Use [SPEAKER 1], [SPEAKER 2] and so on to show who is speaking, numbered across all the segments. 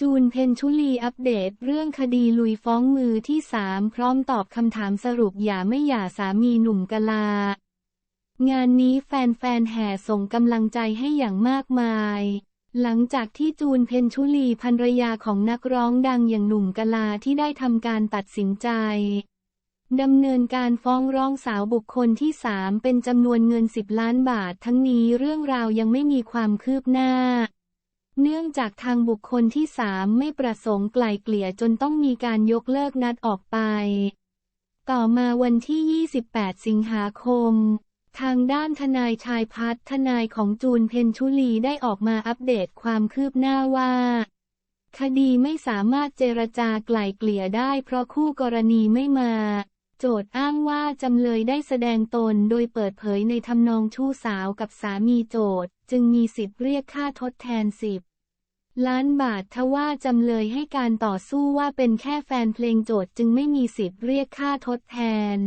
[SPEAKER 1] จูนเพนชุลีอัปเดตเรื่องคดีลุยฟ้องมือที่สามพร้อมตอบคำถามสรุปอย่าไม่หย่าสามีหนุ่มกะลา งานนี้แฟนๆแห่ส่งกำลังใจให้อย่างมากมาย หลังจากที่จูนเพนชุลีภรรยาของนักร้องดังอย่างหนุ่มกะลาที่ได้ทำการตัดสินใจดำเนินการฟ้องร้องสาวบุคคลที่สามเป็นจำนวนเงิน 10 ล้านบาท ทั้งนี้เรื่องราวยังไม่มีความคืบหน้า เนื่องจากทางบุคคลที่สามไม่ประสงค์ไกล่เกลี่ยจนต้องมีการยกเลิกนัดออกไป ต่อมาวันที่ 28 สิงหาคม ทางด้านทนายชายพัฒน์ทนายของจูนเพนชุลีได้ออกมาอัปเดตความคืบหน้าว่า คดีไม่สามารถเจรจาไกล่เกลี่ยได้เพราะคู่กรณีไม่มา โจทย์อ้างว่าจำเลยได้แสดงตนโดยเปิดเผยในทำนองชู้สาวกับสามีโจทย์จึงมีสิทธิ์เรียกค่าทดแทนสิบ ล้านบาททว่าจำเลยให้การต่อสู้ว่าเป็นแค่แฟนเพลงโจทย์จึงไม่มีสิทธิ์เรียกค่าทดแทน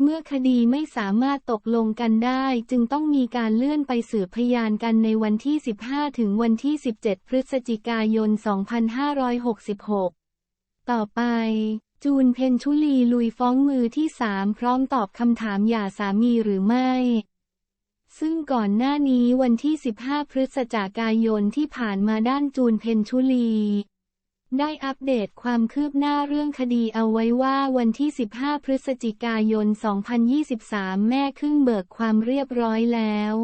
[SPEAKER 1] เมื่อคดีไม่สามารถตกลงกันได้จึงต้องมีการเลื่อนไปสืบพยานกันในวันที่ 15 ถึงวันที่ 17 พฤศจิกายน 2566 ต่อไปจูนเพนชุลีลุยฟ้องมือที่สามพร้อมตอบคำถามหย่าสามีหรือไม่ ซึ่งก่อนหน้านี้วันที่ 15 พฤศจิกายนที่ผ่านมาด้านจูนเพนชุลี ได้อัปเดตความคืบหน้าเรื่องคดีเอาไว้ว่าวันที่ 15 พฤศจิกายน 2023 แม่ขึ้นเบิกความเรียบร้อยแล้ว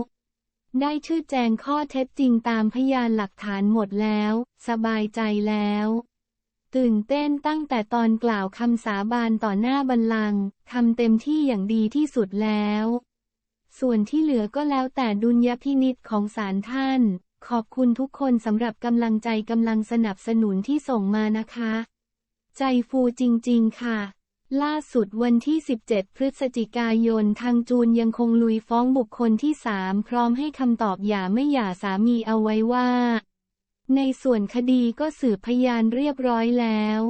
[SPEAKER 1] ได้ชื่อแจงข้อเท็จจริงตามพยานหลักฐานหมดแล้ว สบายใจแล้ว ตื่นเต้นตั้งแต่ตอนกล่าวคำสาบานต่อหน้าบัลลังก์ทำเต็มที่อย่างดีที่สุดแล้ว ส่วนที่เหลือก็แล้วแต่ดุลยพินิษของศาลท่าน ขอบคุณทุกคนสำหรับกำลังใจกำลังสนับสนุนที่ส่งมานะคะ ใจฟูจริงๆค่ะ ล่าสุดวันที่ 17 พฤศจิกายนทางจูนยังคงลุยฟ้องบุคคลที่สามพร้อมให้คำตอบอย่าไม่หย่าสามีเอาไว้ว่า ในส่วนคดีก็สืบพยานเรียบร้อยแล้ว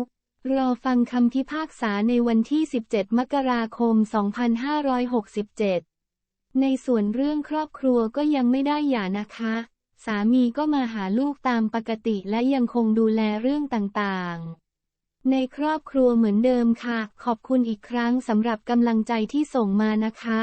[SPEAKER 1] รอฟังคำพิพากษาในวันที่ 17 มกราคม 2567 ในส่วนเรื่องครอบครัวก็ยังไม่ได้หย่านะคะ สามีก็มาหาลูกตามปกติและยังคงดูแลเรื่องต่างๆ ในครอบครัวเหมือนเดิมค่ะ ขอบคุณอีกครั้งสำหรับกำลังใจที่ส่งมานะคะ